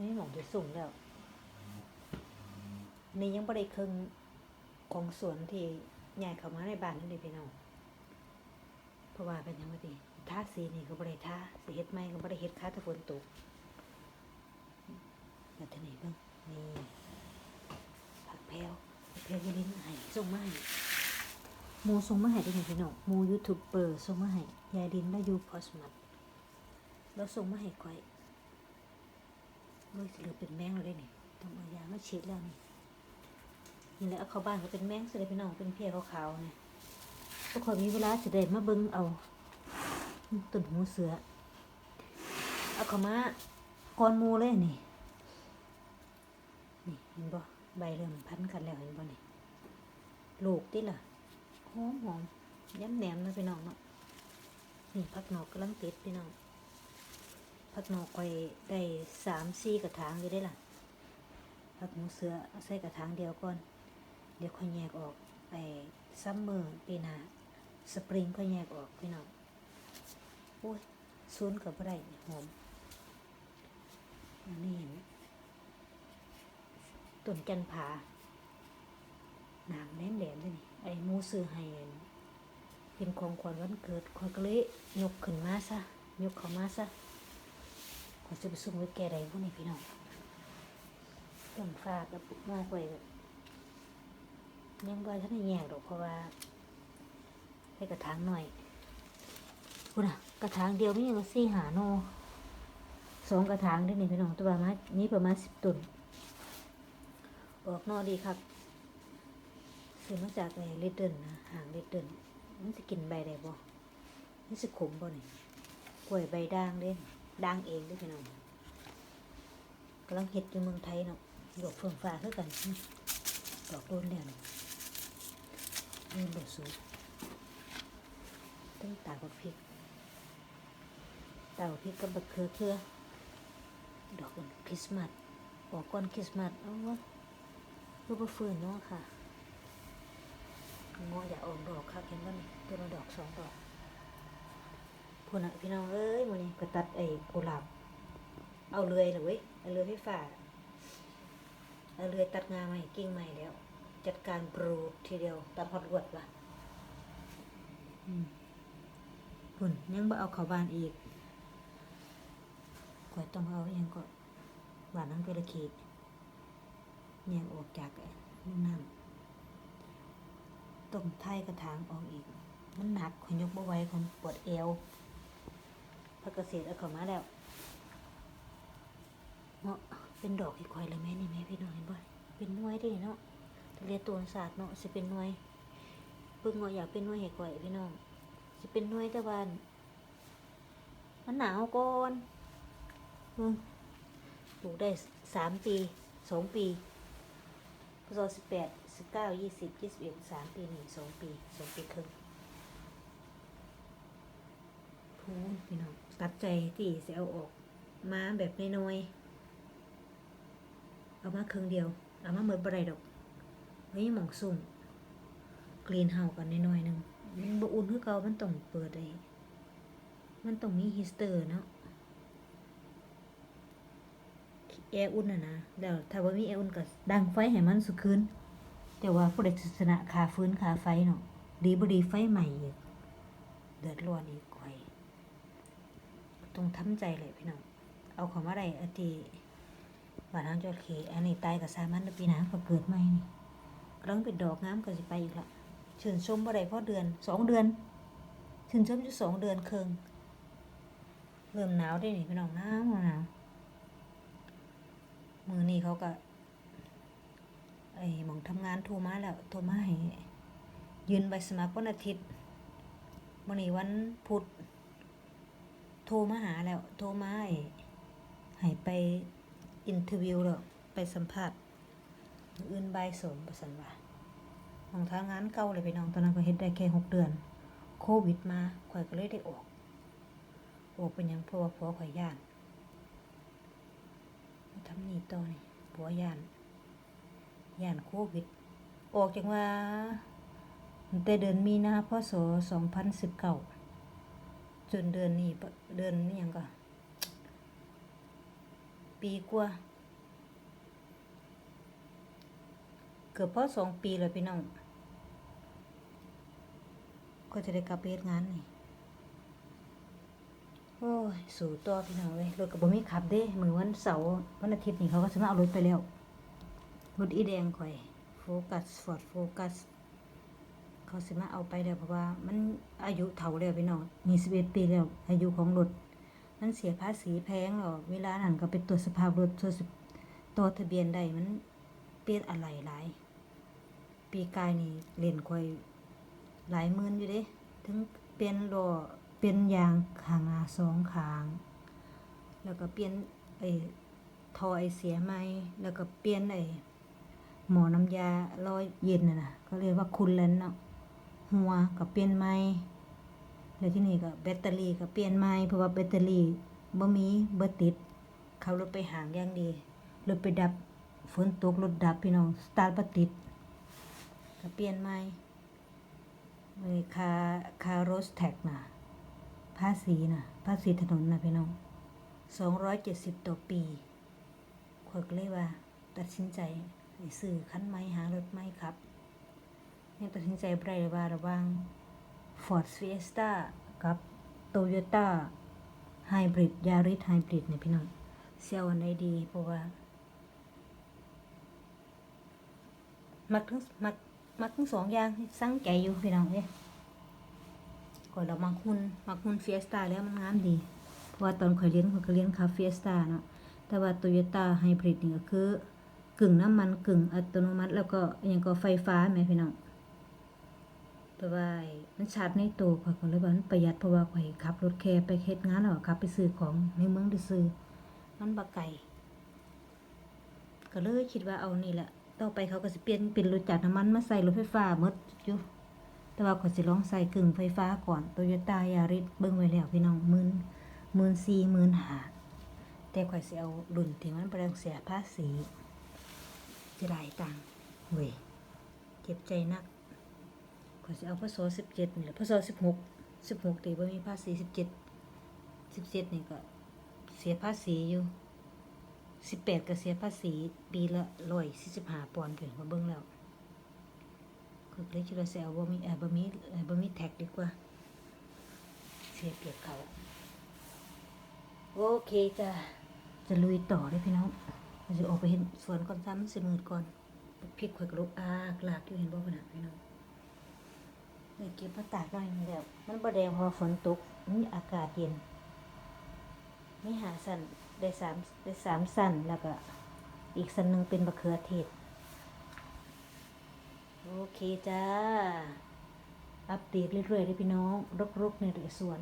นี่หมองจะสูงแล้ว นี่ยังบ่ได้ครึ่งของสวนที่ใหญ่เข้ามาในบ้านนั่นเลยพี่น้องเพราะว่าเป็นยังไงดีทาสีนี่ก็บ่ได้ทาสีเฮ็ดใหม่ก็บ่ได้เฮ็ดค้าถ้าฝนตกแล้วทีนี้เบิ่งนี่ผักแพรวผักแพรวยายลิ้นให้ส่งมาให้หมูส่งมาให้ได้ไงพี่น้องหมูยูทูบเบอร์ส่งมาให้ยายลิ้นแล้วอยู่พอสมัตแล้วส่งมาให้ข่อย เฮ้ยเหลือเป็นแมงแล้วได้นี่ต้องเอายามาฉีดแล้วนี่นี่แหละเข้าบ้านก็เป็นแมงสิเลยพี่น้องเป็นเพียขาวๆเนี่ยทุกคนมีเวลาจะได้มาเบิ่งเอาต้นหูเสือเอาเขามาก้อนมูเลยนี่นี่เห็นบ่ใบเริ่มพันกันแล้วเห็นบ่นี่ลูกติล่ะหอมหอมย้ำแหนมนะพี่น้องเนาะนี่พักนอกกำลังติดพี่น้อง พักนอกคอยได้สามสี่กระถางอยู่ได้ล่ะพักหมูเสือใส่กระถางเดียวก่อน เดี๋ยวค่อยแยกออกไปซัมเมอร์ปีหน้าสปริงก็แยกออกพี่น้องโอ้ยซูนกับอะไรหอมนนี้เห็นต้นจันผาหนามแหลมแหลมๆด้วยนี่ไอ้มูซื้อให้อันเป็นของขวัญวันเกิดคอยก็เลยยกขึ้นมาซะยกเข้ามาซะ ขอยจะไปส่งไว้แก่ใดพวกนี้พี่น้องต้นฟ้ากับมากไว้แบบยังบ่ทันได้แยกดอกเพราะว่าให้กระถางหน่อยคุณอะกระถางเดียวมีอยู่สี่หาโนสองกระถางได้หนี่งพี่น้องตัวประมาณนี้ประมาณสิบต้นออกนอดีครับซื้อมาจากไอ้ลิตเติ้ลนะห่างลิตเติ้ลมันจะกินใบได้บ่มันจะขมบ่นี่กล้วยใบด่างเด้ ด่างเองด้อพี่น้องกำลังเฮ็ดอยู่เมืองไทยเนาะดอกเฟื่องฟ้าคือกันดอกโดนแล้วนี่เริ่มบดสูงต้องตากบักพริกตากบักพริกกับบักเขือเขือดอกกันคริสต์มาสออกก่อนคริสต์มาสเอาวะรูปฟืนเนาะค่ะงออย่าออกดอกค่ะเห็นว่านี่ตัวดอกสองดอก พูน่ะพี่น้องเอ้ยวันนี้ก็ตัดไอ้กุหลาบเอาเลื่อยเลยเว้ยเอาเลื่อยไฟฟ้าเอาเลื่อยตัดงาใหม่กิ่งใหม่แล้ว จัดการปรูดทีเดียวตัดฮอดรวดว่ะหุ่นยังบ่เอาเขาบานอีกข่อยต้องเอาอหยังก็บ้านนังเกระเขตแยกออกจากนี่น้ำต้มไทยกระถางออกอีกมันหนักขอยกบ่ไว้ข่อยปวดเอว พักเกษตรเอาเข้ามาแล้วเนาะเป็นดอกอีกข่อยเลยแม่นี่แม่พี่น้องเห็นบ่เป็นน่วยเด้เนาะเรียนตัวศาสตร์เนาะสิเป็นน่วยเพิ่งว่าอยากเป็นน่วยให้ก่อยพี่น้องสิเป็นน่วยต่ว่ามันหนาวก่อนเพิ่งปลูกได้สามปีสองปีพศสิบแปดสิบเก้ายี่สิบยี่สิบเอ็ดสามปีหนี่งสองปีสองปีครึ่งพูนพี่น้อง ตัดใจที่จะเอาออก มาแบบน้อยๆเอามาครึ่งเดียว เอามาเมิดบไรดอกเฮ้ยหมองสุ่มกรีนเฮากันน้อยๆหนึงมันบ่อุ่นคือเก่ามันต้องเปิดไอ้มันต้องมีฮิสเตอร์เนาะแอร์อุ่นน่ะนะแล้วถ้าว่ามีแอร์อุ่นก็ดังไฟให้มันสุดคืนแต่ว่าผู้ใดศาสนาคาฟื้นคาไฟเนาะดีบดีไฟใหม่อีกเดือดร้อนอีก ต้องทำใจเลยพี่น้อง เอาข้ามาได้อาทิว่าทางจระเข้อันนี้ตายกับสามันปีน้าก็เกิดใหม่นี่กำลังเป็นดอกงามก็สิไปอีกละชื่นชมบ่ได้เพราะเดือนสองเดือนชื่นชมอยู่สองเดือนเครึ่งเริ่มหนาวได้หนี่พี่น้องหนาวหนาวมือนี้เขาก็ไอ้หมองทำงานโทรมาแล้วโทรมาให้ยืนใบสมัครวันอาทิตย์มื้อนี้วันพุธ โทรมาหาแล้ว โทรมาให้ให้ไปอินเทอร์วิวแล้วไปสัมภาษณ์อื่นใบสมประสันว่าของทางงานเก่าเลยไปน้องตอนนั้นก็เฮ็ดได้แค่หกเดือน โควิดมาข่อยก็เลยได้ออก ออกเป็นยังเพราะว่าผัวข่อยย่านทำนี่ต่อนี่ผัวย่านย่านโควิด ออกจังว่าแต่เดือนมีนาพศสองพันสิบเก้า จนเดือนนี้เดือนนี้ยังก็ปีปีกว่าเกือบพอสองปีเลยพี่น้อง ก็จะได้กลับไปเฮ็ดงานนี่โอ้ยสู่ต่อพี่น้องเลยรถกับบ่มีขับเด้มือวันเสาร์วันอาทิตย์นี่เขาก็จะมาเอารถไปแล้วรถอีแดงข่อย โฟกัสฟอร์ดโฟกัส เขาสิมาเอาไปแล้วเพราะว่ามันอายุเฒ่าแล้วพี่น้องมีสิบเอ็ดปีแล้วอายุของรถมันเสียภาษีแพงหรอเวลานั้นก็ไปตรวจสภาพรถตรวจต่อทะเบียนได้มันเปลี่ยนอะไรหลาย ปีกายนี่เล่นค่อยหลายหมื่นอยู่เด้ถึงเปลี่ยนล้อเปลี่ยนยางขางาสองขาง แล้วก็เปลี่ยนไอ้ท่อไอเสียใหมแล้วก็เปลี่ยนไอ้หมอน้ำยาลอยเย็นน่ะนะเขาเรียกว่าคุณเลนเนาะ หัวก็เปลี่ยนใหม่แล้วที่นี่ก็แบตเตอรี่ก็เปลี่ยนใหม่เพราะว่าแบตเตอรี่บ่มีบ่ติดขับรถไปห่างอย่างดีรถไปดับฝนตกรถดับพี่น้องสตาร์ทบ่ติดก็เปลี่ยนใหม่เอ้ยคาคารถแท็กน่ะภาษีน่ะภาษีถนนน่ะพี่น้อง270ต่อปีข้อยก็เลยว่า ตัดสินใจซื้อคันใหม่หารถใหม่ครับ ยังตัดสินใจบ่ได้ว่าระหว่าง Ford Fiesta กับ Toyota Hybrid Yaris Hybrid เนี่ยพี่น้องเซี่ยวอันใดดีเพราะว่า มักทั้งมักมักทั้งสองอย่างสั่งใจอยู่พี่น้องเอ้ยก่อนเรามักหุ่นมักหุ่น Fiesta แล้วมันงามดี เพราะว่าตอนข่อยเลี้ยงข่อยก็เลี้ยงขับ Fiesta เนาะแต่ว่า Toyota Hybrid นี่ก็คือกึ่งน้ำมันกึ่งอัตโนมัติ แล้วก็ยังก็ไฟฟ้าแหมพี่น้อง แต่ว่าไอ้มันชาร์จในตัวข่อยก็เลยว่ามันประหยัดเพราะว่าข่อยขับรถแค่ไปเฮ็ดงานแล้วก็ขับ ไปซื้อของในเมืองซื้อมันบ่ไกลก็เลยคิดว่าเอานี่แหละ ต่อไปเขาก็สิเปลี่ยนเป็นรถจากรน้ำมันมาใส่รถไฟฟ้าหมดอยู่แต่ว่าข่อยสิลองใส่กึ่งไฟฟ้าก่อน Toyota Yaris เบิ่งไว้แล้วพี่น้องหมื่นหมื่นสี่หมื่นห้าแต่ข่อยสิเอารุ่นที่มันบ่ต้องเสียภาษีสิได้ตังค์เว้ยเจ็บใจนัก ขอยสิเอาพศสิบเจ็ดนี่แหละพศสิบหกสิบหกตีบ่ามีภาษีสิบเจ็ดสิบเจ็ดนี่ก็เสียภาษีอยู่สิบแปดก็เสียภาษีปีละร้อยสี่สิบห้าปอนด์เกินมาเบิ่งแล้วก็เลยคิดว่าสิเอาบ่มีเออบ่มีเออบ่มีแท็กดีกว่า เสียเปรียบเขาโอเคจ้ะจะลุยต่อเลยพี่น้องเราจะออกไปเห็นสวนก่อนซ้ำสิมืดก่อนพริกข่อยกระลุกอากลากอยู่เห็นบ่ขนาดพี่น้อง เลยเก็บมาตากหน่อยนึงแล้ว มันบ่แดงพอฝนตกนี่อากาศเย็นมีหาสันได้สามได้สามสันแล้วก็ อีกสันหนึ่งเป็นมะเขือเทศ โอเคจ้า อัปเดตเรื่อยๆเลยพี่น้องรกๆในเรือสวน